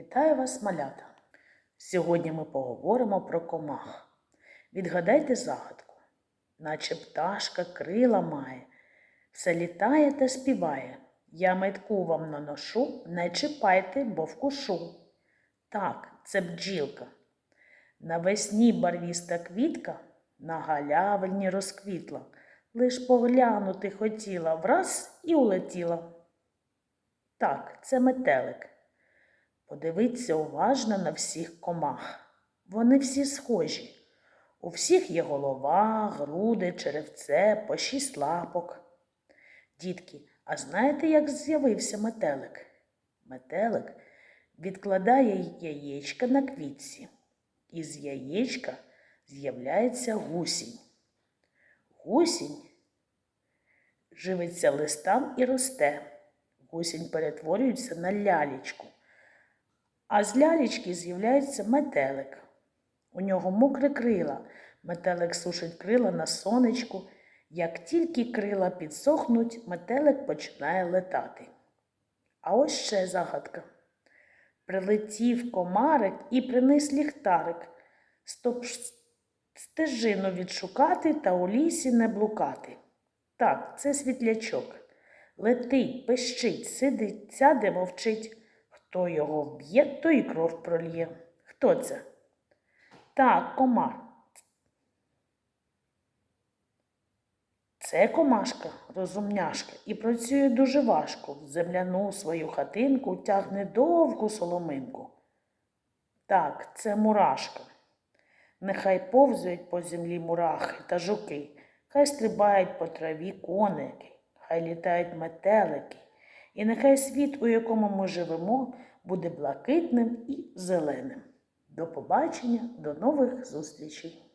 Вітаю вас, малята! Сьогодні ми поговоримо про комах. Відгадайте загадку, наче пташка крила має, все літає та співає. Я метку вам наношу, не чіпайте, бо вкушу. Так, це бджілка. Навесні барвіста квітка на галявині розквітла, лиш поглянути хотіла, враз і улетіла. Так, це метелик. Подивіться уважно на всіх комах. Вони всі схожі. У всіх є голова, груди, черевце, по шість лапок. Дітки, а знаєте, як з'явився метелик? Метелик відкладає яєчка на квітці. Із яєчка з'являється гусінь. Гусінь живиться листам і росте. Гусінь перетворюється на лялечку. А з лялечки з'являється метелик. У нього мокре крила. Метелик сушить крила на сонечку. Як тільки крила підсохнуть, метелик починає летати. А ось ще загадка. Прилетів комарик і приніс ліхтарик, щоб стежину відшукати та у лісі не блукати. Так, це світлячок. Летить, пищить, сидить, сяде, мовчить. Хто його вб'є, то і кров прольє. Хто це? Так, комар. Це комашка, розумняшка, і працює дуже важко. В земляну свою хатинку тягне довгу соломинку. Так, це мурашка. Нехай повзують по землі мурахи та жуки, хай стрибають по траві коники, хай літають метелики, і нехай світ, у якому ми живемо, буде блакитним і зеленим. До побачення, до нових зустрічей!